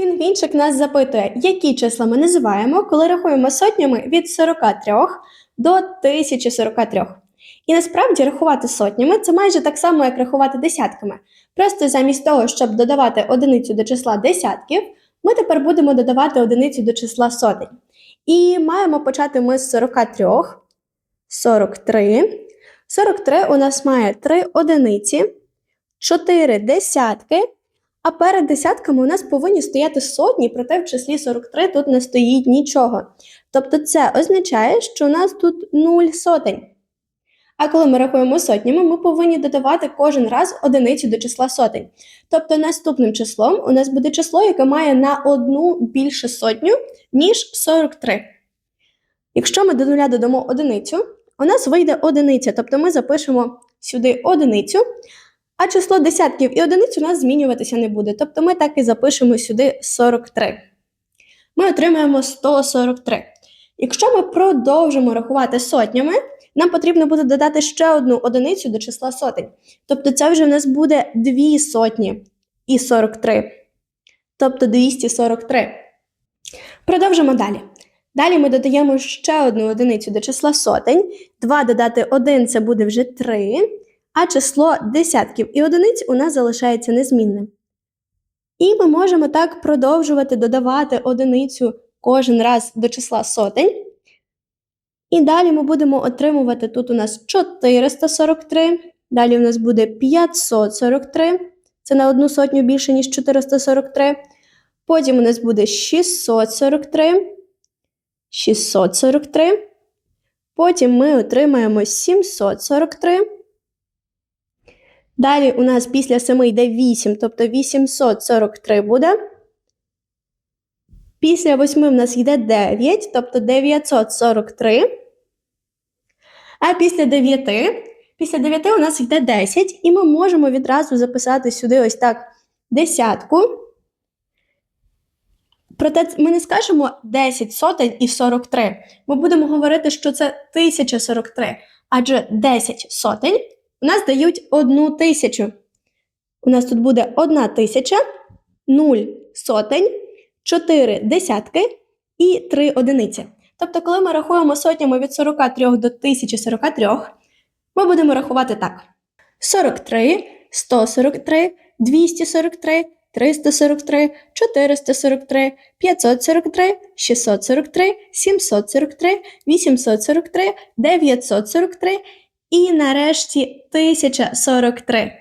Пінгвінчик нас запитує, які числа ми називаємо, коли рахуємо сотнями від 43 до 1043. І насправді рахувати сотнями це майже так само, як рахувати десятками. Просто замість того, щоб додавати одиницю до числа десятків, ми тепер будемо додавати одиницю до числа сотень. І маємо почати ми з 43, 43. 43 у нас має 3 одиниці, 4 десятки, а перед десятками у нас повинні стояти сотні, проте в числі 43 тут не стоїть нічого. Тобто це означає, що у нас тут 0 сотень. А коли ми рахуємо сотнями, ми повинні додавати кожен раз одиницю до числа сотень. Тобто наступним числом у нас буде число, яке має на одну більше сотню, ніж 43. Якщо ми до нуля додамо одиницю, у нас вийде одиниця, тобто ми запишемо сюди одиницю, а число десятків і одиниць у нас змінюватися не буде. Тобто ми так і запишемо сюди 43. Ми отримаємо 143. Якщо ми продовжимо рахувати сотнями, нам потрібно буде додати ще одну одиницю до числа сотень. Тобто це вже в нас буде 2 сотні і 43. Тобто 243. Продовжимо далі. Далі ми додаємо ще одну одиницю до числа сотень. 2 додати 1 це буде вже 3, а число десятків і одиниць у нас залишається незмінним. І ми можемо так продовжувати додавати одиницю кожен раз до числа сотень. І далі ми будемо отримувати тут у нас 443, далі у нас буде 543, це на одну сотню більше, ніж 443. Потім у нас буде 643, 643. Потім ми отримаємо 743. Далі у нас після 7 йде 8, тобто 843 буде. Після 8 в нас йде 9, тобто 943. А після 9, після 9 у нас йде 10, і ми можемо відразу записати сюди ось так десятку. Проте ми не скажемо 10 сотень і 43. Ми будемо говорити, що це 1043, адже 10 сотень у нас дають одну тисячу. У нас тут буде одна тисяча, 0 сотень, 4 десятки і 3 одиниці. Тобто, коли ми рахуємо сотнями від 43 до 1043, ми будемо рахувати так: 43, 143, 243, 343, 443, 543, 643, 743, 843, 943 і нарешті 1043.